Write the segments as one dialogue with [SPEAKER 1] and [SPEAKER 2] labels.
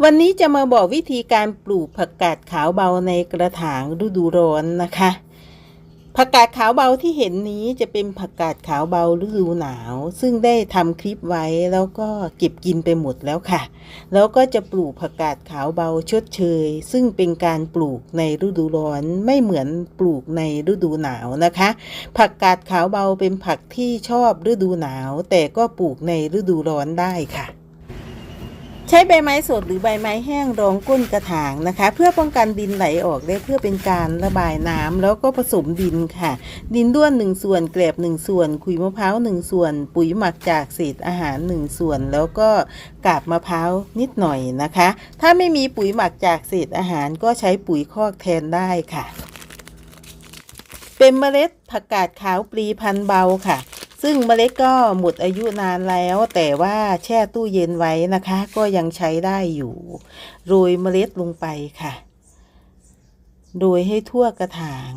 [SPEAKER 1] วันนี้จะมาบอกวิธีการปลูกผักกาดขาวเบาในกระถางฤดูร้อนนะคะ ผักกาดขาวเบาที่เห็นนี้จะเป็นผักกาดขาวเบาฤดูหนาว ซึ่งได้ทำคลิปไว้แล้วก็เก็บกินไปหมดแล้วค่ะ แล้วก็จะปลูกผักกาดขาวเบาชดเชย ซึ่งเป็นการปลูกในฤดูร้อนไม่เหมือนปลูกในฤดูหนาวนะคะ ผักกาดขาวเบาเป็นผักที่ชอบฤดูหนาว แต่ก็ปลูกในฤดูร้อนได้ค่ะ ใช้ใบไม้สดหรือใบไม้แห้งรองก้นกระถางนะคะ เพื่อป้องกันดินไหลออกและเพื่อเป็นการระบายน้ำแล้วก็ผสมดินค่ะ ดินด้วนหนึ่งส่วนแกลบหนึ่งส่วนขุยมะพร้าวหนึ่งส่วน ปุ๋ยหมักจากเศษอาหารหนึ่งส่วน แล้วก็กาบมะพร้าวนิดหน่อยนะคะ ถ้าไม่มีปุ๋ยหมักจากเศษอาหารก็ใช้ปุ๋ยคอกแทนได้ค่ะ เป็นเมล็ดผักกาดขาวปลีพันธุ์เบาค่ะ ซึ่งเมล็ดก็หมดอายุนานแล้ว แต่ว่าแช่ตู้เย็นไว้นะคะ ก็ยังใช้ได้อยู่โรยเมล็ดลงไปค่ะ โดยให้ทั่วกระถาง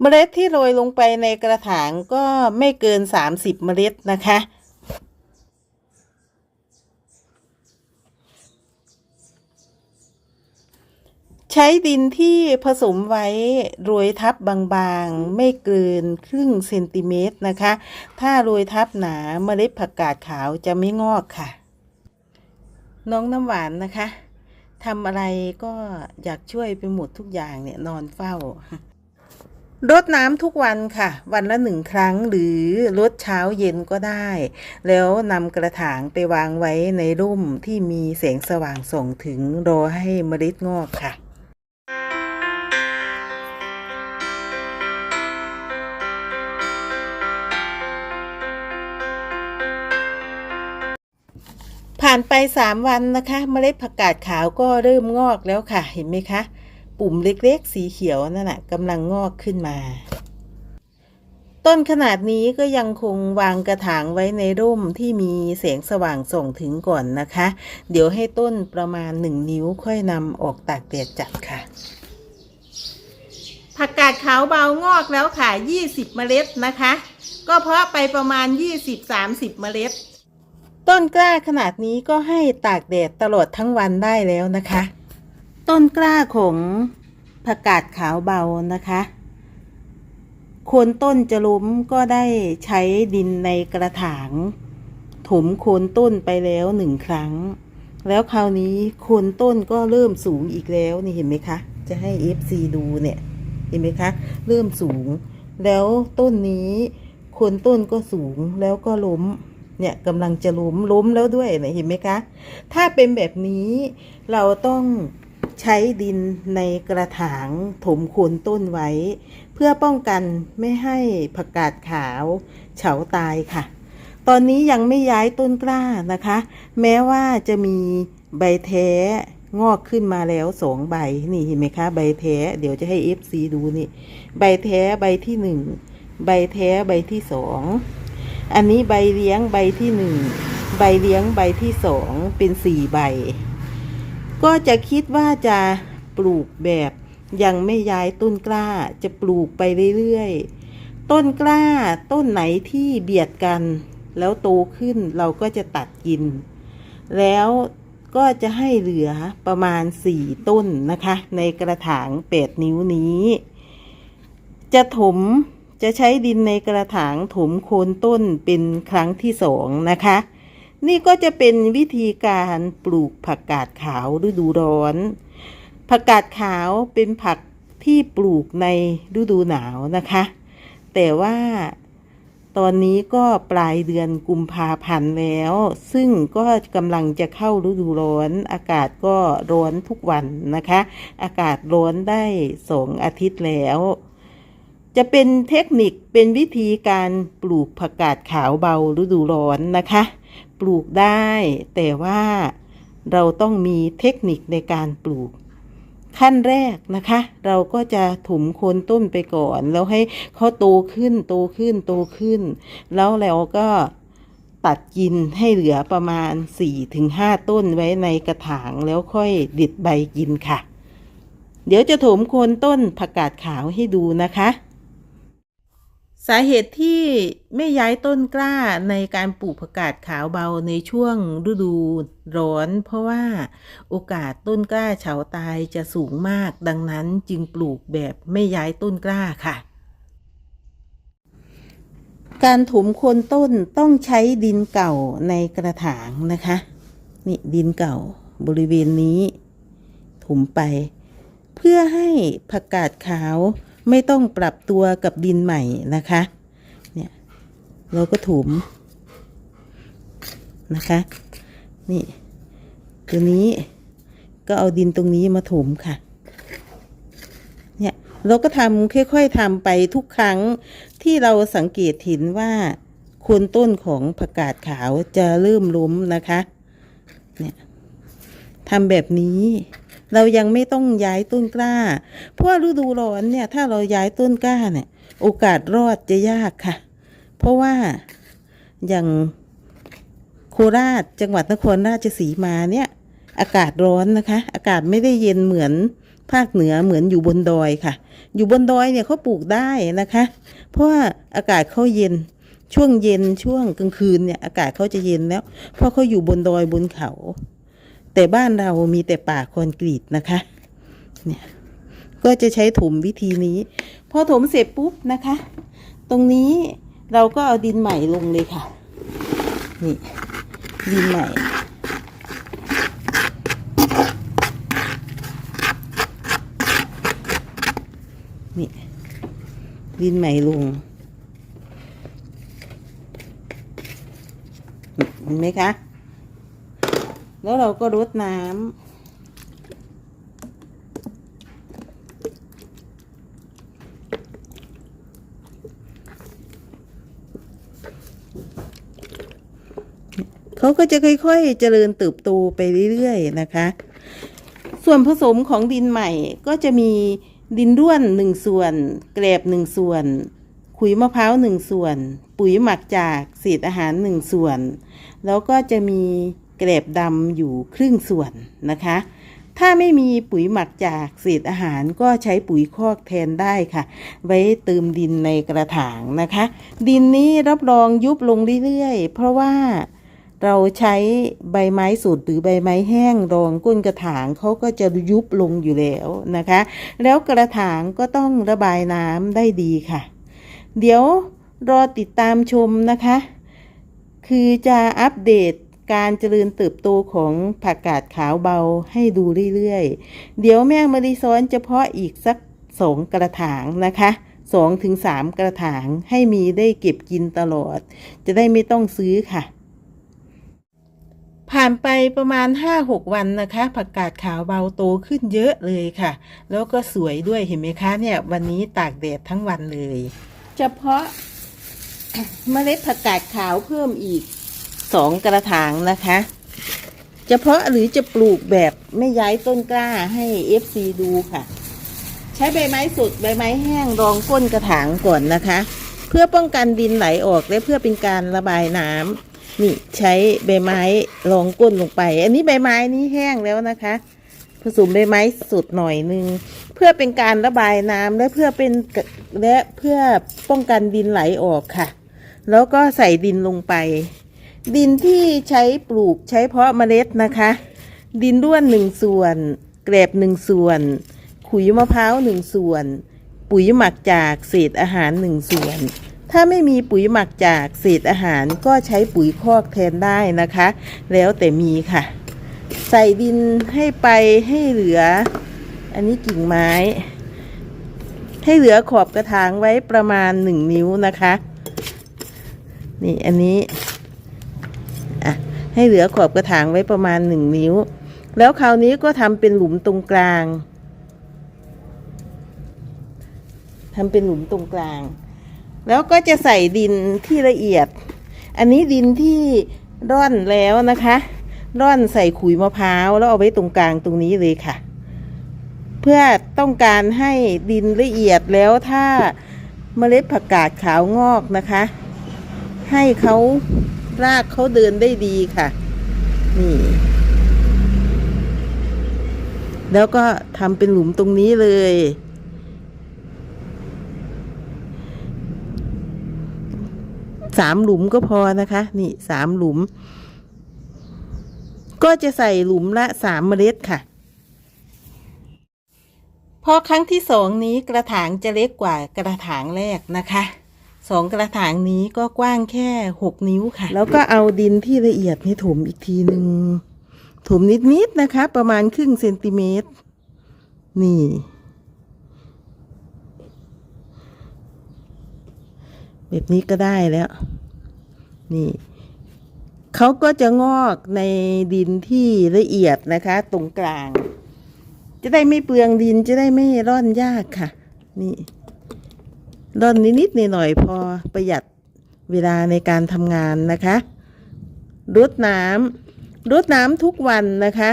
[SPEAKER 1] เมล็ดที่โรยลงไปในกระถางก็ไม่เกิน 30 เมล็ดนะคะ ช้ดินที่ผสมไว้โรยทับบางๆ ไม่เกินครึ่งเซนติเมตรนะคะ ถ้าโรยทับหนาเมล็ดผักกาดขาวจะไม่งอกค่ะ น้องน้ำหวานนะคะทำอะไรก็อยากช่วยไปหมดทุกอย่างเนี่ยนอนเฝ้ารดน้ำทุกวันค่ะ วันละหนึ่งครั้งหรือรดเช้าเย็นก็ได้ แล้วนำกระถางไปวางไว้ในร่มที่มีแสงสว่างส่องถึงรอให้เมล็ดงอกค่ะ ผ่านไปสามวันนะคะ เมล็ดผักกาดขาวก็เริ่มงอกแล้วค่ะ เห็นไหมคะ ปุ่มเล็กๆ สีเขียวนั่นน่ะกำลังงอกขึ้นมา ต้นขนาดนี้ก็ยังคงวางกระถางไว้ในร่มที่มีแสงสว่างส่องถึงก่อนนะคะ เดี๋ยวให้ต้นประมาณหนึ่งนิ้วค่อยนำออกตากแดดจัดค่ะผักกาดขาวเบางอกแล้วค่ะ 20 เมล็ดนะคะ ก็เพาะไปประมาณ 20-30 เมล็ด ต้นกล้าขนาดนี้ก็ให้ตากแดดตลอดทั้งวันได้แล้วนะคะ ต้นกล้าของผักกาดขาวเบานะคะโคนต้นจะล้มก็ได้ใช้ดินในกระถางถมโคนต้นไปแล้วหนึ่งครั้ง แล้วคราวนี้โคนต้นก็เริ่มสูงอีกแล้วนี่เห็นไหมคะ จะให้ FC ดูเนี่ยเห็นไหมคะ เริ่มสูง แล้วต้นนี้โคนต้นก็สูงแล้วก็ล้ม เนี่ยกำลังจะล้มล้มแล้วด้วยเนี่ยเห็นไหมคะ ถ้าเป็นแบบนี้เราต้องใช้ดินในกระถางถมโคนต้นไว้ เพื่อป้องกันไม่ให้ผักกาดขาวเฉาตายค่ะ ตอนนี้ยังไม่ย้ายต้นกล้านะคะ แม้ว่าจะมีใบแท้งอกขึ้นมาแล้วสองใบนี่เห็นไหมคะ ใบแท้เดี๋ยวจะให้ FC ดูนี่ ใบแท้ใบที่หนึ่งใบแท้ใบที่สอง อันนี้ใบเลี้ยงใบที่หนึ่งใบเลี้ยงใบที่สองเป็นสี่ใบ ก็จะคิดว่าจะปลูกแบบยังไม่ย้ายต้นกล้าจะปลูกไปเรื่อยๆ ต้นกล้าต้นไหนที่เบียดกัน แล้วโตขึ้นเราก็จะตัดกิน แล้วก็จะให้เหลือประมาณสี่ต้นนะคะ ในกระถางแปดนิ้วนี้ จะถม จะใช้ดินในกระถางถมโคนต้นเป็นครั้งที่สองนะคะ นี่ก็จะเป็นวิธีการปลูกผักกาดขาวฤดูร้อน ผักกาดขาวเป็นผักที่ปลูกในฤดูหนาวนะคะ แต่ว่าตอนนี้ก็ปลายเดือนกุมภาพันธ์แล้ว ซึ่งก็กำลังจะเข้าฤดูร้อน อากาศก็ร้อนทุกวันนะคะ อากาศร้อนได้สองอาทิตย์แล้ว จะเป็นเทคนิคเป็นวิธีการปลูกผักกาดขาวเบาฤดูร้อนนะคะ ปลูกได้แต่ว่าเราต้องมีเทคนิคในการปลูก ขั้นแรกนะคะ เราก็จะถมโคนต้นไปก่อน แล้วให้เขาโตขึ้นโตขึ้นโตขึ้น แล้วเราก็ตัดกินให้เหลือประมาณ 4-5 ต้นไว้ในกระถางแล้วค่อยด็ดใบกินค่ะ เดี๋ยวจะถมโคนต้นผักกาดขาวให้ดูนะคะ สาเหตุที่ไม่ย้ายต้นกล้าในการปลูกผักกาดขาวเบาในช่วงฤดูร้อน เพราะว่าโอกาสต้นกล้าเฉาตายจะสูงมาก ดังนั้นจึงปลูกแบบไม่ย้ายต้นกล้าค่ะ การถมโคนต้นต้องใช้ดินเก่าในกระถางนะคะ นี่ดินเก่าบริเวณนี้ถมไป เพื่อให้ผักกาดขาว ไม่ต้องปรับตัวกับดินใหม่นะคะ เนี่ยเราก็ถมนะคะ นี่ ตัวนี้ก็เอาดินตรงนี้มาถมค่ะ เนี่ยเราก็ทำค่อยๆทำไปทุกครั้งที่เราสังเกตเห็นว่าโคนต้นของผักกาดขาวจะเริ่มล้มนะคะ เนี่ยทำแบบนี้ เรายังไม่ต้องย้ายต้นกล้า เพราะฤดูร้อนเนี่ย ถ้าเราย้ายต้นกล้าเนี่ย โอกาสรอดจะยากค่ะ เพราะว่าอย่างโคราชจังหวัดนครราชสีมาเนี่ย อากาศร้อนนะคะ อากาศไม่ได้เย็นเหมือนภาคเหนือเหมือนอยู่บนดอยค่ะ อยู่บนดอยเนี่ยเขาปลูกได้นะคะ เพราะว่าอากาศเขาเย็นช่วงเย็นช่วงกลางคืนเนี่ยอากาศเขาจะเย็นแล้ว เพราะเขาอยู่บนดอยบนเขา แต่บ้านเรามีแต่ป่าคอนกรีตนะคะ เนี่ย ก็จะใช้ถมวิธีนี้ พอถมเสร็จปุ๊บนะคะ ตรงนี้เราก็เอาดินใหม่ลงเลยค่ะ นี่ ดินใหม่ นี่ ดินใหม่ลงเห็นไหมคะ แล้วเราก็รดน้ำเขาก็จะค่อยๆเจริญเติบโตไปเรื่อยๆนะคะ ส่วนผสมของดินใหม่ก็จะมีดินร่วนหนึ่งส่วน แกลบหนึ่งส่วนขุยมะพร้าวหนึ่งส่วน ปุ๋ยหมักจากเศษอาหารหนึ่งส่วน แล้วก็จะมี แกลบดำอยู่ครึ่งส่วนนะคะ ถ้าไม่มีปุ๋ยหมักจากเศษอาหารก็ใช้ปุ๋ยคอกแทนได้ค่ะ ไว้เติมดินในกระถางนะคะ ดินนี้รับรองยุบลงเรื่อยๆ เพราะว่าเราใช้ใบไม้สดหรือใบไม้แห้งรองก้นกระถางเขาก็จะยุบลงอยู่แล้วนะคะ แล้วกระถางก็ต้องระบายน้ำได้ดีค่ะ เดี๋ยวรอติดตามชมนะคะ คือจะอัปเดต การเจริญเติบโตของผักกาดขาวเบาให้ดูเรื่อยๆ เดี๋ยวแม่มารีซ้อนจะเพาะอีกสักสองกระถางนะคะสองถึงสามกระถางให้มีได้เก็บกินตลอด จะได้ไม่ต้องซื้อค่ะ ผ่านไปประมาณ 5-6 วันนะคะ ผักกาดขาวเบาโตขึ้นเยอะเลยค่ะ แล้วก็สวยด้วยเห็นไหมคะเนี่ย วันนี้ตากแดดทั้งวันเลย เฉพาะเมล็ดผักกาดขาวเพิ่มอีก สองกระถางนะคะ เฉพาะหรือจะปลูกแบบไม่ย้ายต้นกล้าให้ FC ดูค่ะ ใช้ใบไม้สดใบไม้แห้งรองก้นกระถางก่อนนะคะ เพื่อป้องกันดินไหลออกและเพื่อเป็นการระบายน้ำนี่ใช้ใบไม้รองก้นลงไป อันนี้ใบไม้นี้แห้งแล้วนะคะผสมใบไม้สดหน่อยนึงเพื่อเป็นการระบายน้ำและเพื่อเป็นและเพื่อป้องกันดินไหลออกค่ะ แล้วก็ใส่ดินลงไป ดินที่ใช้ปลูกใช้เพาะเมล็ดนะคะ ดินด้วนหนึ่งส่วน แกลบหนึ่งส่วน ขุยมะพร้าวหนึ่งส่วน ปุ๋ยหมักจากเศษอาหารหนึ่งส่วน ถ้าไม่มีปุ๋ยหมักจากเศษอาหารก็ใช้ปุ๋ยคอกแทนได้นะคะ แล้วแต่มีค่ะ ใส่ดินให้ไปให้เหลือ อันนี้กิ่งไม้ ให้เหลือขอบกระถางไว้ประมาณหนึ่งนิ้วนะคะ นี่อันนี้ ให้เหลือขอบกระถางไว้ประมาณหนึ่งนิ้ว แล้วคราวนี้ก็ทำเป็นหลุมตรงกลางทำเป็นหลุมตรงกลาง แล้วก็จะใส่ดินที่ละเอียด อันนี้ดินที่ร่อนแล้วนะคะ ร่อนใส่ขุยมะพร้าวแล้วเอาไว้ตรงกลางตรงนี้เลยค่ะ เพื่อต้องการให้ดินละเอียดแล้วถ้าเมล็ดผักกาดขาวงอกนะคะ ให้เขา รากเขาเดินได้ดีค่ะ นี่ แล้วก็ทำเป็นหลุมตรงนี้เลย สามหลุมก็พอนะคะ นี่สามหลุม ก็จะใส่หลุมละสามเมล็ดค่ะพราะครั้งที่สองนี้กระถางจะเล็กกว่ากระถางแรกนะคะ สองกระถางนี้ก็กว้างแค่หกนิ้วค่ะ แล้วก็เอาดินที่ละเอียดนี่ถมอีกทีหนึ่งถมนิดๆนะคะ ประมาณครึ่งเซนติเมตร นี่ แบบนี้ก็ได้แล้ว นี่เขาก็จะงอกในดินที่ละเอียดนะคะ ตรงกลาง จะได้ไม่เปลืองดินจะได้ไม่ร่อนยากค่ะ นี่ ร่อนนิดๆหน่อยๆพอประหยัดเวลาในการทำงานนะคะรดน้ำรดน้ำทุกวันนะคะ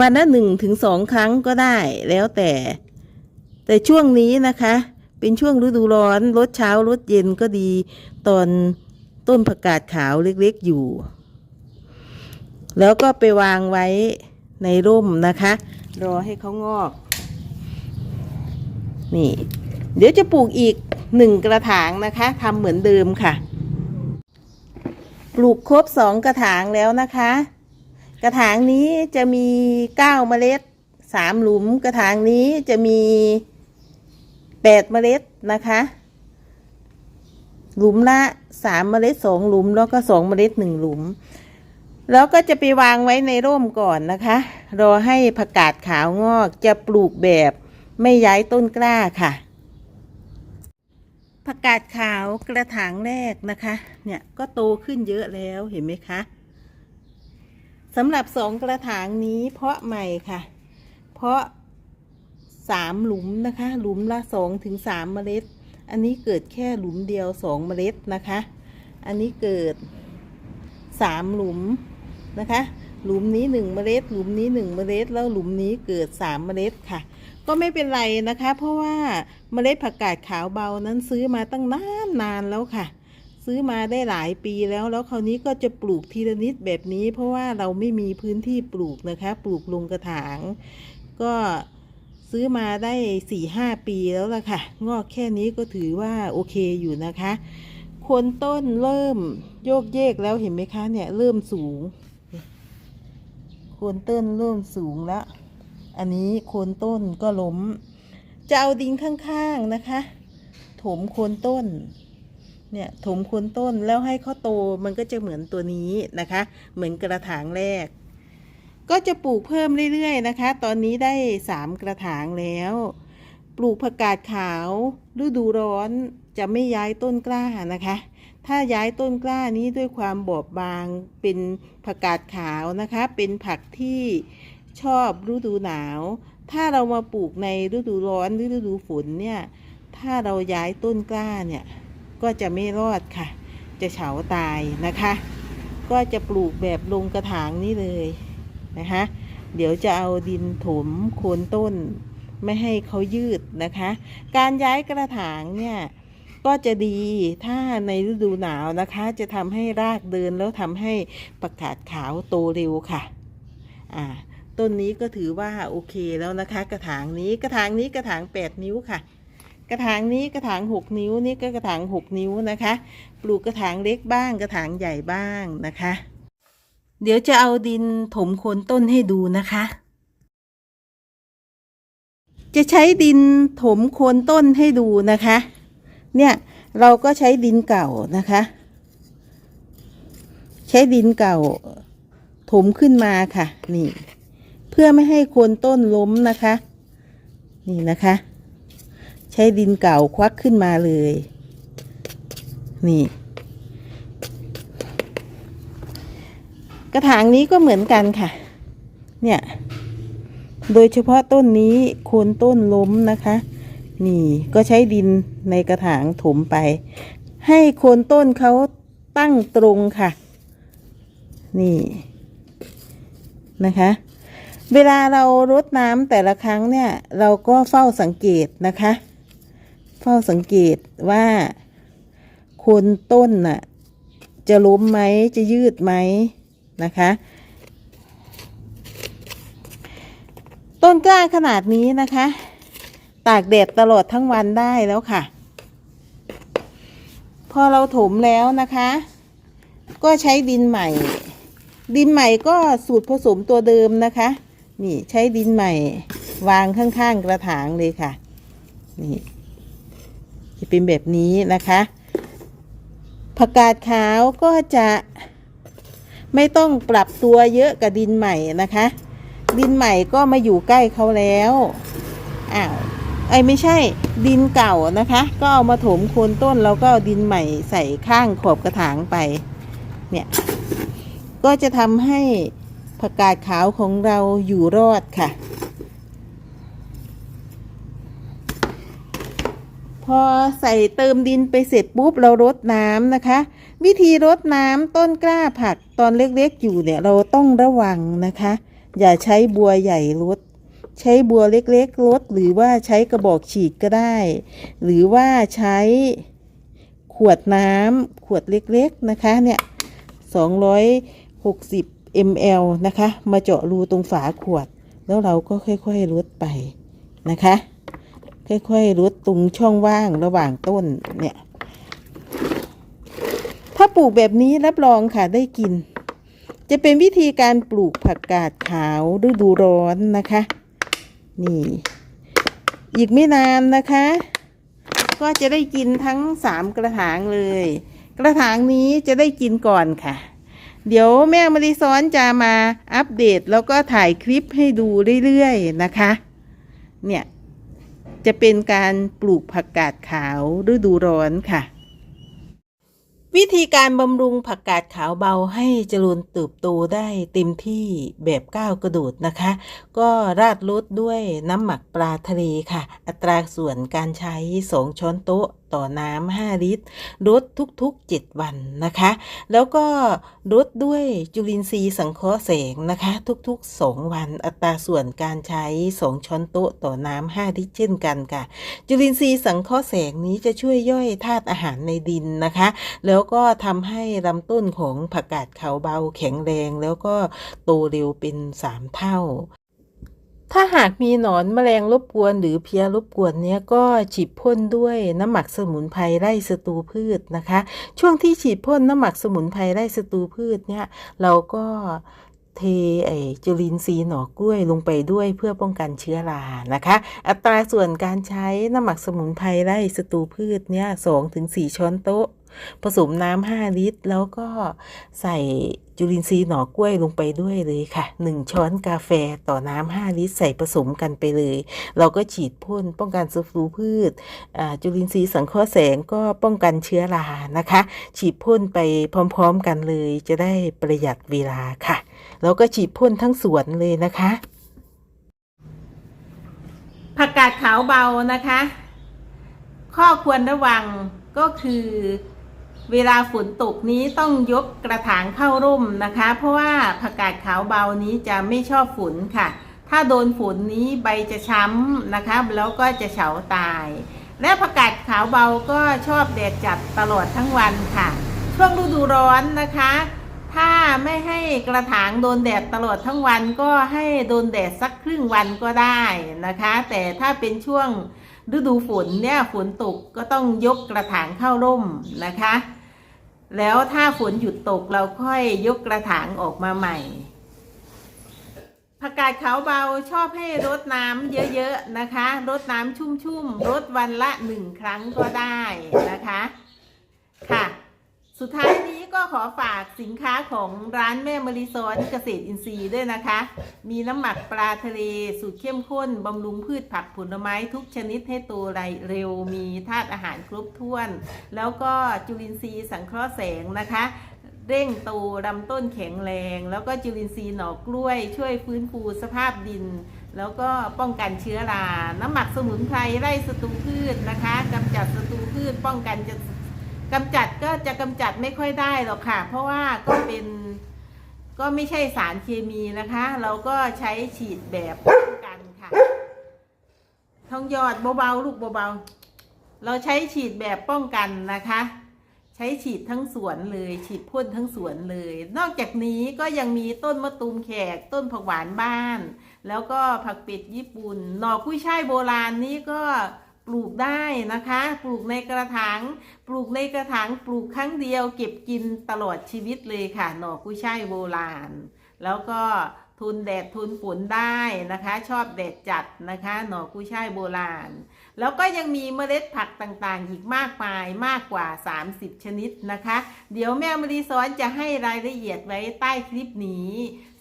[SPEAKER 1] วันละหนึ่งถึงสองครั้งก็ได้แล้วแต่ แต่ช่วงนี้นะคะ เป็นช่วงฤดูร้อนรดเช้ารดเย็นก็ดี ตอนต้นผักกาดขาวเล็กๆอยู่ แล้วก็ไปวางไว้ในร่มนะคะ รอให้เขางอก นี่ เดี๋ยวจะปลูกอีกหนึ่งกระถางนะคะทำเหมือนเดิมค่ะ ปลูกครบสองกระถางแล้วนะคะ กระถางนี้จะมีเก้าเมล็ดสามหลุม กระถางนี้จะมีแปดเมล็ดนะคะ หลุมละสามเมล็ดสองหลุม แล้วก็สองเมล็ดหนึ่งหลุม แล้วก็จะไปวางไว้ในร่มก่อนนะคะ รอให้ผักกาดขาวงอกจะปลูกแบบไม่ย้ายต้นกล้าค่ะ ผักกาดขาวกระถางแรกนะคะ เนี่ยก็โตขึ้นเยอะแล้วเห็นไหมคะสำหรับสองกระถางนี้เพาะใหม่ค่ะ เพาะสามหลุมนะคะ หลุมละสองถึงสามเมล็ด อันนี้เกิดแค่หลุมเดียวสองเมล็ดนะคะ อันนี้เกิดสามหลุมนะคะ หลุมนี้หนึ่งเมล็ด หลุมนี้หนึ่งเมล็ด แล้วหลุมนี้เกิดสามเมล็ดค่ะ ก็ไม่เป็นไรนะคะ เพราะว่าเมล็ดผักกาดขาวเบานั้นซื้อมาตั้งนานนานแล้วค่ะ ซื้อมาได้หลายปีแล้ว แล้วคราวนี้ก็จะปลูกทีละนิดแบบนี้ เพราะว่าเราไม่มีพื้นที่ปลูกนะคะ ปลูกลงกระถาง ก็ซื้อมาได้สี่ห้าปีแล้วล่ะค่ะ งอกแค่นี้ก็ถือว่าโอเคอยู่นะคะคนต้นเริ่มโยกเยกแล้วเห็นไหมคะเนี่ยเริ่มสูง คนต้นเริ่มสูงแล้ว อันนี้โคนต้นก็ล้ม จะเอาดินข้างๆนะคะ ถมโคนต้น เนี่ยถมโคนต้นแล้วให้เขาโตมันก็จะเหมือนตัวนี้นะคะ เหมือนกระถางแรก ก็จะปลูกเพิ่มเรื่อยๆนะคะ ตอนนี้ได้สามกระถางแล้ว ปลูกผักกาดขาวฤดูร้อนจะไม่ย้ายต้นกล้านะคะถ้าย้ายต้นกล้านี้ด้วยความบอบบางเป็นผักกาดขาวนะคะ เป็นผักที่ ชอบฤดูหนาว ถ้าเรามาปลูกในฤดูร้อนหรือฤดูฝนเนี่ย ถ้าเราย้ายต้นกล้าเนี่ย ก็จะไม่รอดค่ะ จะเฉาตายนะคะ ก็จะปลูกแบบลงกระถางนี่เลยนะคะ เดี๋ยวจะเอาดินถมโคนต้น ไม่ให้เขายืดนะคะ การย้ายกระถางเนี่ยก็จะดีถ้าในฤดูหนาวนะคะ จะทำให้รากเดินแล้วทำให้ประกาศขาวโตเร็วค่ะ อ่า ต้นนี้ก็ถือว่าโอเคแล้วนะคะ กระถางนี้กระถางนี้กระถางแปดนิ้วค่ะ กระถางนี้กระถางหกนิ้วนี่ก็กระถางหกนิ้วนะคะ ปลูกกระถางเล็กบ้างกระถางใหญ่บ้างนะคะ เดี๋ยวจะเอาดินถมโคนต้นให้ดูนะคะ จะใช้ดินถมโคนต้นให้ดูนะคะ เนี่ยเราก็ใช้ดินเก่านะคะ ใช้ดินเก่าถมขึ้นมาค่ะ นี่ พื่อไม่ให้โคนต้นล้มนะคะ นี่นะคะ ใช้ดินเก่าควักขึ้นมาเลย นี่ กระถางนี้ก็เหมือนกันค่ะ เนี่ย โดยเฉพาะต้นนี้โคนต้นล้มนะคะ นี่ก็ใช้ดินในกระถางถมไป ให้โคนต้นเขาตั้งตรงค่ะ นี่นะคะ เวลาเรารดน้ำแต่ละครั้งเนี่ย เราก็เฝ้าสังเกตนะคะ เฝ้าสังเกตว่าโคนต้นน่ะ จะล้มไหมจะยืดไหมนะคะ ต้นกล้าขนาดนี้นะคะ ตากแดดตลอดทั้งวันได้แล้วค่ะ พอเราถมแล้วนะคะ ก็ใช้ดินใหม่ ดินใหม่ก็สูตรผสมตัวเดิมนะคะ นี่ใช้ดินใหม่วางข้างๆกระถางเลยค่ะ นี่จะเป็นแบบนี้นะคะผักกาดขาวก็จะไม่ต้องปรับตัวเยอะกับดินใหม่นะคะ ดินใหม่ก็มาอยู่ใกล้เขาแล้วอ้าวไอ้ไม่ใช่ดินเก่านะคะ ก็เอามาถมโคนต้นแล้วก็ดินใหม่ใส่ข้างขอบกระถางไป เนี่ย ก็จะทำให้ ผักกาดขาวของเราอยู่รอดค่ะ พอใส่เติมดินไปเสร็จปุ๊บเรารดน้ำนะคะ วิธีรดน้ำต้นกล้าผักตอนเล็กๆอยู่เนี่ยเราต้องระวังนะคะ อย่าใช้บัวใหญ่รดใช้บัวเล็กๆรดหรือว่าใช้กระบอกฉีดก็ได้ หรือว่าใช้ขวดน้ำขวดเล็กๆนะคะเนี่ยสองร้อยหกสิบ 260 ml นะคะ มาเจาะรูตรงฝาขวด แล้วเราก็ค่อยๆลดไปนะคะ ค่อยๆลดตรงช่องว่างระหว่างต้นเนี่ย ถ้าปลูกแบบนี้รับรองค่ะได้กิน จะเป็นวิธีการปลูกผักกาดขาวฤดูร้อนนะคะ นี่ อีกไม่นานนะคะ ก็จะได้กินทั้งสามกระถางเลย กระถางนี้จะได้กินก่อนค่ะ เดี๋ยวแม่มาริซ้อนจะมาอัปเดตแล้วก็ถ่ายคลิปให้ดูเรื่อยๆนะคะ เนี่ย จะเป็นการปลูกผักกาดขาวฤดูร้อนค่ะ วิธีการบำรุงผักกาดขาวเบาให้เจริญเติบโตได้เต็มที่แบบก้าวกระโดดนะคะ ก็ราดรสด้วยน้ำหมักปลาทะเลค่ะ อัตราส่วนการใช้ 2 ช้อนโต๊ะ ต่อน้ำ5ลิตรรดทุกๆ 7 วันนะคะ แล้วก็รดด้วยจุลินทรีย์สังเคราะห์แสงนะคะ ทุกๆ 2 วันอัตราส่วนการใช้ 2 ช้อนโต๊ะต่อน้ำ5ลิตรเช่นกันค่ะ จุลินทรีย์สังเคราะห์แสงนี้จะช่วยย่อยธาตุอาหารในดินนะคะ แล้วก็ทำให้ลำต้นของผักกาดขาวเบาแข็งแรง แล้วก็โตเร็วเป็น 3 เท่า ถ้าหากมีหนอนแมลงรบกวนหรือเพียรบกวนเนี้ยก็ฉีดพ่นด้วยน้ำหมักสมุนไพรไร่ศัตรูพืชนะคะ ช่วงที่ฉีดพ่นน้ำหมักสมุนไพรไร่ศัตรูพืชเนี่ยเราก็เทไอจุลินทรีย์หน่อกล้วยลงไปด้วยเพื่อป้องกันเชื้อรานะคะ อัตราส่วนการใช้น้ำหมักสมุนไพรไร่ศัตรูพืชเนี่ยสองถึงสี่ช้อนโต๊ะ ผสมน้ำห้าลิตร แล้วก็ใส่จุลินทรีย์หน่อกล้วยลงไปด้วยเลยค่ะ 1 ช้อนกาแฟต่อน้ำห้าลิตร ใส่ผสมกันไปเลย เราก็ฉีดพ่นป้องกันศัตรูพืชจุลินทรีย์สังเคราะห์แสงก็ป้องกันเชื้อรานะคะ ฉีดพ่นไปพร้อมๆกันเลย จะได้ประหยัดเวลาค่ะ แล้วก็ฉีดพ่นทั้งสวนเลยนะคะผักกาดขาวเบานะคะ ข้อควรระวังก็คือ เวลาฝนตกนี้ต้องยกกระถางเข้าร่มนะคะ เพราะว่าผักกาดขาวเบานี้จะไม่ชอบฝนค่ะ ถ้าโดนฝนนี้ใบจะช้ำนะคะ แล้วก็จะเฉาตาย และผักกาดขาวเบาก็ชอบแดดจัดตลอดทั้งวันค่ะ ช่วงฤดูร้อนนะคะ ถ้าไม่ให้กระถางโดนแดดตลอดทั้งวันก็ให้โดนแดดสักครึ่งวันก็ได้นะคะ แต่ถ้าเป็นช่วงฤดูฝนเนี่ยฝนตกก็ต้องยกกระถางเข้าร่มนะคะ แล้วถ้าฝนหยุดตกเราค่อยยกกระถางออกมาใหม่ผักกาดขาวเบาชอบให้รดน้ำเยอะๆนะคะ รดน้ำชุ่มๆรดวันละหนึ่งครั้งก็ได้นะคะ ค่ะ สุดท้าย ขอฝากสินค้าของร้านแม่มริซอนเกษตรอินทรีย์ด้วยนะคะ มีน้ำหมักปลาทะเลสูตรเข้มข้นบำรุงพืชผักผลไม้ทุกชนิดให้โตไรเร็วมีธาตุอาหารครบถ้วน แล้วก็จุลินทรีย์สังเคราะห์แสงนะคะเร่งโตลำต้นแข็งแรง แล้วก็จุลินทรีย์หน่อกล้วย ช่วยฟื้นฟูสภาพดิน แล้วก็ป้องกันเชื้อรา น้ำหมักสมุนไพรไร่ศัตรูพืชนะคะกำจัดศัตรูพืช ป้องกันจะ กำจัดก็จะกำจัดไม่ค่อยได้หรอกค่ะ เพราะว่าก็เป็นก็ไม่ใช่สารเคมีนะคะ เราก็ใช้ฉีดแบบป้องกันค่ะทองหยอดเบาๆลูกเบาๆเราใช้ฉีดแบบป้องกันนะคะ ใช้ฉีดทั้งสวนเลย ฉีดพ่นทั้งสวนเลย นอกจากนี้ก็ยังมีต้นมะตูมแขกต้นผักหวานบ้าน แล้วก็ผักเป็ดญี่ปุ่นหน่อกุ้ยช่ายโบราณนี้ก็ ปลูกได้นะคะ ปลูกในกระถาง ปลูกในกระถาง ปลูกครั้งเดียว เก็บกินตลอดชีวิตเลยค่ะ หน่อกุ้ยช่ายโบราณ แล้วก็ทุนแดดทุนฝนได้นะคะ ชอบแดดจัดนะคะ หน่อกุ้ยช่ายโบราณ แล้วก็ยังมีเมล็ดผักต่างๆ อีกมากมายมากกว่า 30 ชนิดนะคะ เดี๋ยวแม่มรีซ้อนจะให้รายละเอียดไว้ใต้คลิปนี้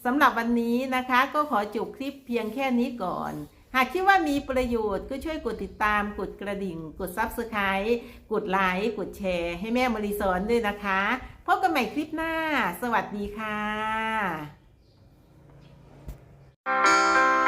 [SPEAKER 1] สำหรับวันนี้นะคะ ก็ขอจบคลิปเพียงแค่นี้ก่อน หากคิดว่ามีประโยชน์ก็ช่วยกดติดตาม กดกระดิ่ง กด Subscribe กดไลค์ กดแชร์ ให้แม่มรีสอนด้วยนะคะ พบกันใหม่คลิปหน้า สวัสดีค่ะ